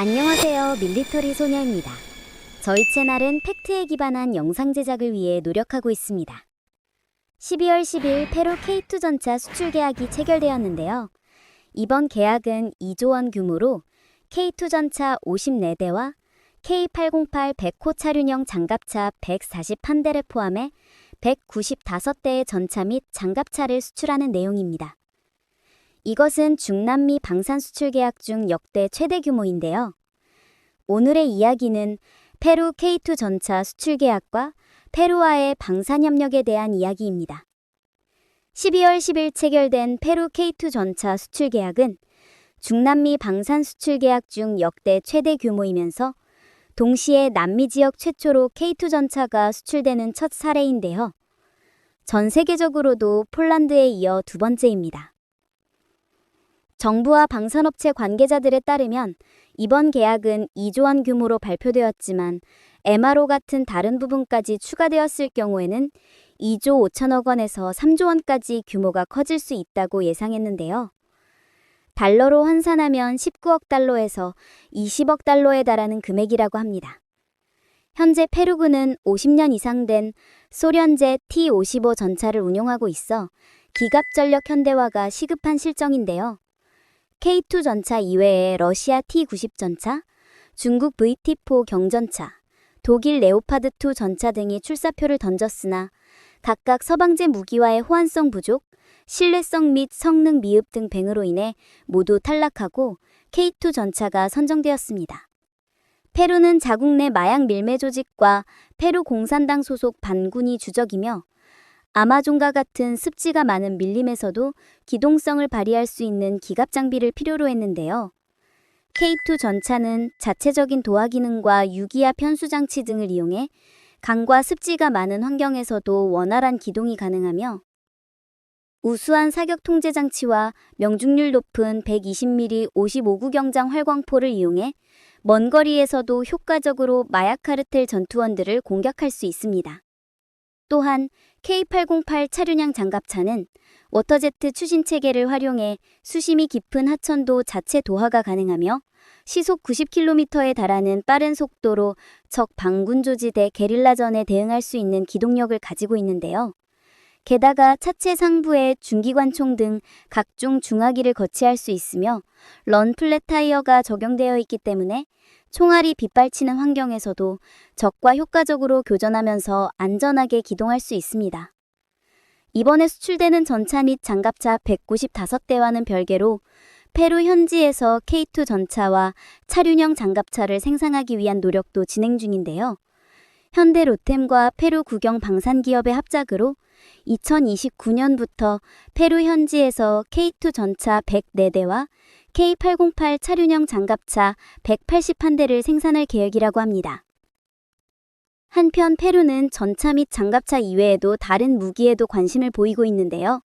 안녕하세요. 밀리터리 소녀입니다. 저희 채널은 팩트에 기반한 영상 제작을 위해 노력하고 있습니다. 12월 10일 페루 K2 전차 수출 계약이 체결되었는데요. 이번 계약은 2조 원 규모로 K2 전차 54대와 K808 100호 차륜형 장갑차 141대를 포함해 195대의 전차 및 장갑차를 수출하는 내용입니다. 이것은 중남미 방산 수출 계약 중 역대 최대 규모인데요. 오늘의 이야기는 페루 K2 전차 수출 계약과 페루와의 방산 협력에 대한 이야기입니다. 12월 10일 체결된 페루 K2 전차 수출 계약은 중남미 방산 수출 계약 중 역대 최대 규모이면서 동시에 남미 지역 최초로 K2 전차가 수출되는 첫 사례인데요. 전 세계적으로도 폴란드에 이어 두 번째입니다. 정부와 방산업체 관계자들에 따르면 이번 계약은 2조 원 규모로 발표되었지만 MRO 같은 다른 부분까지 추가되었을 경우에는 2조 5천억 원에서 3조 원까지 규모가 커질 수 있다고 예상했는데요. 달러로 환산하면 19억 달러에서 20억 달러에 달하는 금액이라고 합니다. 현재 페루군은 50년 이상 된 소련제 T-55 전차를 운용하고 있어 기갑전력 현대화가 시급한 실정인데요. K2 전차 이외에 러시아 T-90 전차, 중국 VT-4 경전차, 독일 레오파드2 전차 등이 출사표를 던졌으나 각각 서방제 무기와의 호환성 부족, 신뢰성 및 성능 미흡 등 뱅으로 인해 모두 탈락하고 K2 전차가 선정되었습니다. 페루는 자국 내 마약 밀매 조직과 페루 공산당 소속 반군이 주적이며 아마존과 같은 습지가 많은 밀림에서도 기동성을 발휘할 수 있는 기갑 장비를 필요로 했는데요. K2 전차는 자체적인 도하 기능과 유기압 편수 장치 등을 이용해 강과 습지가 많은 환경에서도 원활한 기동이 가능하며 우수한 사격 통제 장치와 명중률 높은 120mm 55구경장 활광포를 이용해 먼 거리에서도 효과적으로 마약 카르텔 전투원들을 공격할 수 있습니다. 또한 K808 차륜형 장갑차는 워터제트 추진 체계를 활용해 수심이 깊은 하천도 자체 도하가 가능하며 시속 90km에 달하는 빠른 속도로 적 반군 조지대 게릴라전에 대응할 수 있는 기동력을 가지고 있는데요. 게다가 차체 상부에 중기관총 등 각종 중화기를 거치할 수 있으며 런 플랫 타이어가 적용되어 있기 때문에 총알이 빗발치는 환경에서도 적과 효과적으로 교전하면서 안전하게 기동할 수 있습니다. 이번에 수출되는 전차 및 장갑차 195대와는 별개로 페루 현지에서 K2 전차와 차륜형 장갑차를 생산하기 위한 노력도 진행 중인데요. 현대 로템과 페루 국영 방산 기업의 합작으로 2029년부터 페루 현지에서 K2 전차 104대와 K808 차륜형 장갑차 181대를 생산할 계획이라고 합니다. 한편 페루는 전차 및 장갑차 이외에도 다른 무기에도 관심을 보이고 있는데요.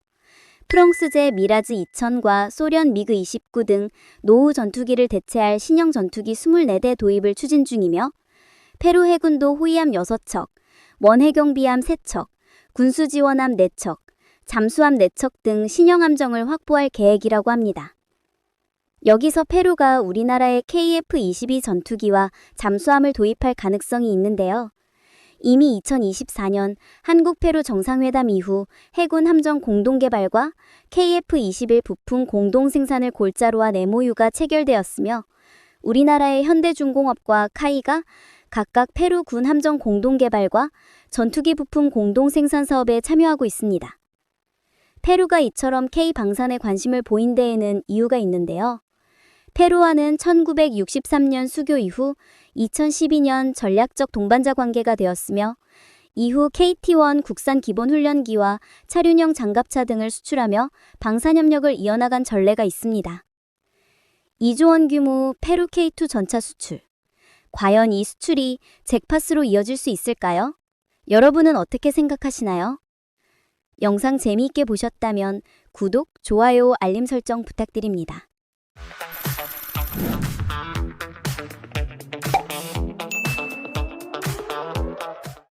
프랑스제 미라즈 2000과 소련 미그 29 등 노후 전투기를 대체할 신형 전투기 24대 도입을 추진 중이며 페루 해군도 호위함 6척, 원해경비함 3척, 군수지원함 4척, 잠수함 4척 등 신형 함정을 확보할 계획이라고 합니다. 여기서 페루가 우리나라의 KF-22 전투기와 잠수함을 도입할 가능성이 있는데요. 이미 2024년 한국 페루 정상회담 이후 해군 함정 공동 개발과 KF-21 부품 공동 생산을 골자로 한 MOU가 체결되었으며 우리나라의 현대중공업과 카이가 각각 페루 군 함정 공동 개발과 전투기 부품 공동 생산 사업에 참여하고 있습니다. 페루가 이처럼 K 방산에 관심을 보인 데에는 이유가 있는데요. 페루와는 1963년 수교 이후 2012년 전략적 동반자 관계가 되었으며 이후 KT-1 국산 기본 훈련기와 차륜형 장갑차 등을 수출하며 방산 협력을 이어나간 전례가 있습니다. 2조 원 규모 페루 K2 전차 수출. 과연 이 수출이 잭팟으로 이어질 수 있을까요? 여러분은 어떻게 생각하시나요? 영상 재미있게 보셨다면 구독, 좋아요, 알림 설정 부탁드립니다.